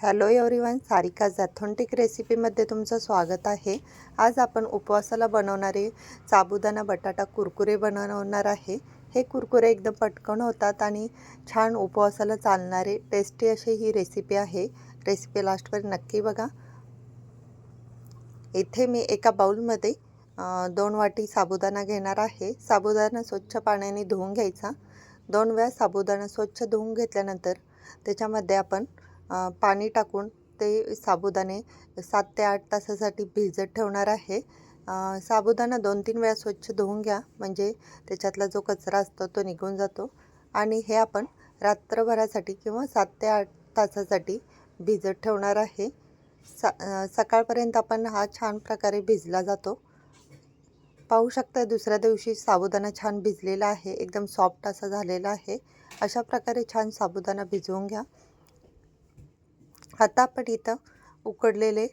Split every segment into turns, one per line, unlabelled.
Hello everyone Sarika authentic रेसिपीमध्ये तुमचं स्वागत आहे. आज आपण उपवासाला बनवणारे साबुदाणा बटाटा कुरकुरे बनवणार आहे. हे कुरकुरे एकदम पटकन होतात आणि छान उपवासाला चालणारे टेस्टी अशी ही रेसिपी आहे. रेसिपी लास्टवर नक्की बघा. इथे मी एका बाउलमध्ये दोन वाटी साबुदाणा घेणार आहे. साबुदाणा स्वच्छ पाण्याने धुवून घ्यायचा. दोन वेळा साबुदाणा स्वच्छ धुवून घेतल्यानंतर त्याच्यामध्ये आपण पाणी टाकून ते साबुदाणे सात ते आठ तासासाठी भिजत ठेवणार आहे. साबुदाणा दोन तीन वेळा स्वच्छ धुवून घ्या. म्हणजे त्याच्यातला जो कचरा असतो तो निघून जातो. आणि हे आपण रात्रभरासाठी किंवा सात ते आठ तासासाठी भिजत ठेवणार आहे. सा सकाळपर्यंत आपण हा छान प्रकारे भिजला जातो. पाहू शकता दुसऱ्या दिवशी साबुदाणा छान भिजलेला आहे. एकदम सॉफ्ट असा झालेला आहे. अशा प्रकारे छान साबुदाणा भिजवून घ्या. आता आपण इथं उकडलेले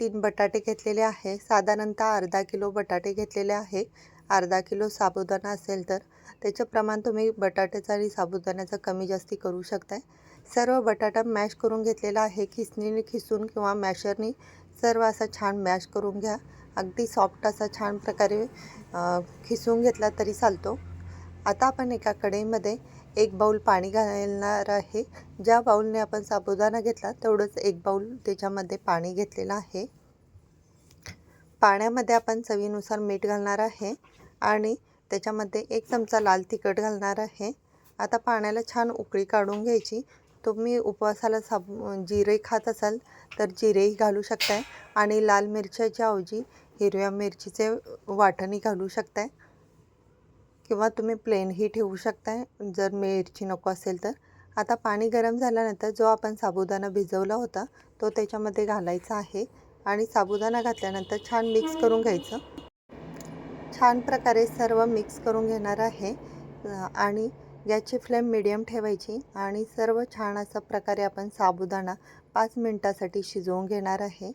तीन बटाटे घेतलेले आहे. साधारणतः अर्धा किलो बटाटे घेतलेले आहे. अर्धा किलो साबुदाणा असेल तर. त्याचं प्रमाण तुम्ही बटाट्याचं आणि साबुदाण्याचं कमी जास्ती करू शकताय. सर्व बटाटा मॅश करून घेतलेला आहे. खिसणीने खिसून किंवा मॅशरनी सर्व असा छान मॅश करून घ्या. अगदी सॉफ्ट असा छान प्रकारे खिसून घेतला तरी चालतो. आता आपण एका कढईमध्ये एक बाऊल पाणी घालणार आहे. ज्या बाऊलने आपण साबुदाणा घेतला तेवढंच एक बाऊल त्याच्यामध्ये पाणी घेतलेलं आहे. पाण्यामध्ये आपण चवीनुसार मीठ घालणार आहे आणि त्याच्यामध्ये एक चमचा लाल तिखट घालणार आहे. आता पाण्याला छान उकळी काढून घ्यायची. तुम्ही उपवासाला साब जिरे खात असाल तर जिरेही घालू शकताय आणि लाल मिरच्याच्या ऐवजी हिरव्या मिरचीचे वाटणी घालू शकताय. किंवा तुम्ही प्लेनही ठेवू शकताय जर मिरची नको असेल तर. आता पाणी गरम झाल्यानंतर जो आपण साबुदाणा भिजवला होता तो त्याच्यामध्ये घालायचा आहे आणि साबुदाणा घातल्यानंतर छान मिक्स करून घ्यायचं. छान प्रकारे सर्व मिक्स करून घेणार आहे. आणि गॅसची फ्लेम मिडियम ठेवायची आणि सर्व छान अशा प्रकारे आपण साबुदाणा पाच मिनटासाठी शिजवून घेणार आहे.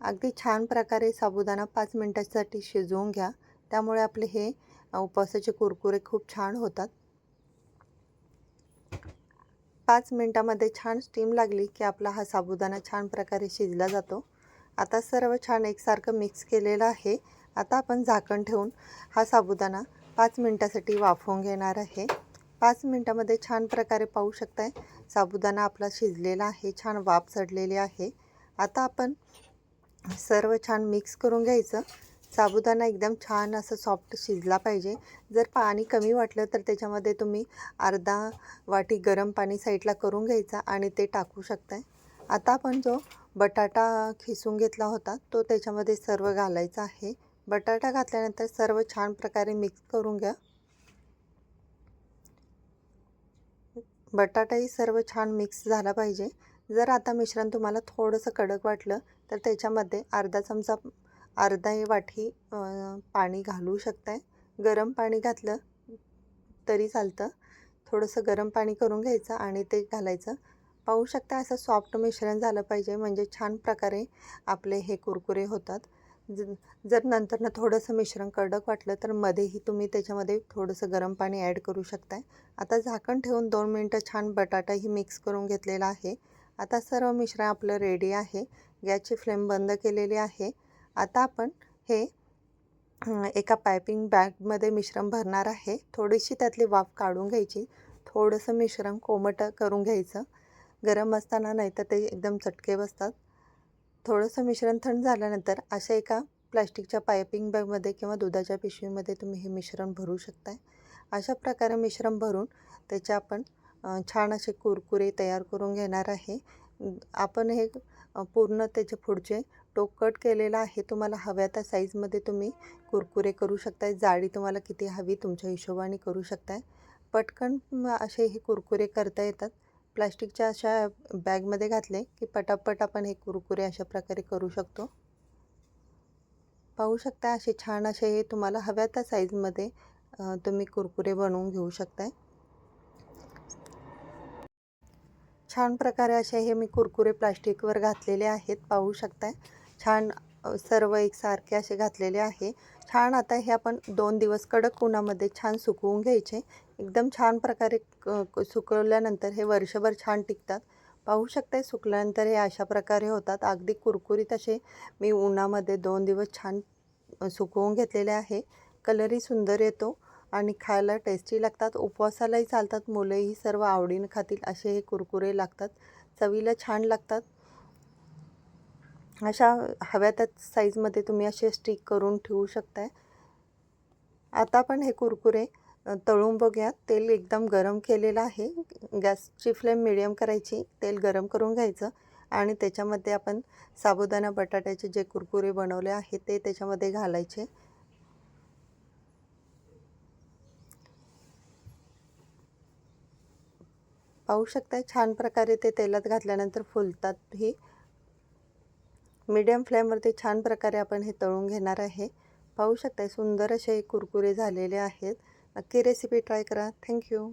अगदी छान प्रकारे साबुदाणा पाच मिनटासाठी शिजवून घ्या. त्यामुळे आपले हे उपवासाचे कुरकुरे खूप छान होतात. पाच मिनटामध्ये छान स्टीम लागली की आपला हा साबुदाणा छान प्रकारे शिजला जातो. आता सर्व छान एकसारखं मिक्स केलेलं आहे. आता आपण झाकण ठेवून हा साबुदाणा पाच मिनटासाठी वाफवून घेणार आहे. पाच मिनटामध्ये छान प्रकारे पाहू शकताय साबुदाणा आपला शिजलेला आहे छान वाफ चढलेली आहे. आता आपण सर्व छान मिक्स करून घ्यायचं. साबुदाणा एकदम छान असं सॉफ्ट शिजला पाहिजे. जर पाणी कमी वाटलं तर त्याच्यामध्ये तुम्ही अर्धा वाटी गरम पाणी साईडला करून घ्यायचा आणि ते टाकू शकताय. आता आपण जो बटाटा खिसून घेतला होता तो त्याच्यामध्ये सर्व घालायचा आहे. बटाटा घातल्यानंतर सर्व छान प्रकारे मिक्स करून घ्या. बटाटाही सर्व छान मिक्स झाला पाहिजे. जर आता मिश्रण तुम्हाला थोडंसं कडक वाटलं तर त्याच्यामध्ये अर्धा चमचा अर्धा ही वाटी पाणी घालू शकताय. गरम पाणी घातलं तरी चालतं. थोडंसं गरम पाणी करून घ्यायचं आणि ते घालायचं. पाहू शकता असं सॉफ्ट मिश्रण झालं पाहिजे म्हणजे छान प्रकारे आपले हे कुरकुरे होतात. जर नंतरनं थोडंसं मिश्रण कडक वाटलं तर मध्येही तुम्ही त्याच्यामध्ये थोडंसं गरम पाणी ॲड करू शकताय. आता झाकण ठेवून दोन मिनटं छान बटाटाही मिक्स करून घेतलेला आहे. आता सर्व मिश्रण आपलं रेडी आहे. गॅसची फ्लेम बंद केलेली आहे. आता आपण हे एका पायपिंग बॅगमध्ये मिश्रण भरणार आहे. थोडीशी त्यातली वाफ काढून घ्यायची. थोडंसं मिश्रण कोमट करून घ्यायचं. गरम असताना नाही तर ते एकदम चटके बसतात. थोडंसं मिश्रण थंड झाल्यानंतर अशा एका प्लॅस्टिकच्या पायपिंग बॅगमध्ये किंवा दुधाच्या पिशवीमध्ये तुम्ही हे मिश्रण भरू शकताय. अशा प्रकारे मिश्रण भरून त्याचे आपण छान असे कुरकुरे तयार करून घेणार आहे. आपण हे पूर्ण त्याचे पुढचे टोक कट केलेला आहे तुम्हाला हव्या त्या साईजमध्ये तुम्ही कुरकुरे करू शकताय जाडी तुम्हाला किती हवी तुमच्या हिशोबाने करू शकताय. पटकन असे हे कुरकुरे करता येतात. प्लास्टिकच्या अशा बॅगमध्ये घातले की पटापट आपण हे कुरकुरे अशा प्रकारे करू शकतो. पाहू शकता असे छान असे हे तुम्हाला हव्या त्या साईजमध्ये तुम्ही कुरकुरे बनवून घेऊ शकताय. छान प्रकारे असे हे मी कुरकुरे प्लास्टिकवर घातलेले आहेत. पाहू शकताय. छान सर्व एकसारखे असे घातलेले आहे. छान आता हे आपण दोन दिवस कडक उन्हामध्ये छान सुकवून घ्यायचे. एकदम छान प्रकारे क सुकवल्यानंतर हे वर्षभर छान टिकतात. पाहू शकते सुकल्यानंतर हे अशा प्रकारे होतात. अगदी कुरकुरीत असे मी उन्हामध्ये दोन दिवस छान सुकवून घेतलेले आहे. कलरही सुंदर येतो आणि खायला टेस्टी लागतात. उपवासालाही चालतात. मुलंही सर्व आवडीनं खातील असे हे कुरकुरे लागतात. चवीला छान लागतात. अशा हव्या त्या साईजमध्ये तुम्ही असे स्टिक करून ठेवू शकताय. आता आपण हे कुरकुरे तळून बघूयात. तेल एकदम गरम केलेलं आहे. गॅसची फ्लेम मिडियम करायची. तेल गरम करून घ्यायचं. आणि त्याच्यामध्ये आपण साबुदाणा बटाट्याचे जे कुरकुरे बनवले आहेत ते त्याच्यामध्ये घालायचे. पाहू शकता छान प्रकारे ते तेलात घातल्यानंतर फुलतात ही. मीडियम फ्लेमवरती छान प्रकारे आपण हे तळून घेणार आहे. पाहू शकता सुंदर असे कुरकुरे झालेले आहेत. नक्की रेसिपी ट्राय करा. थँक्यू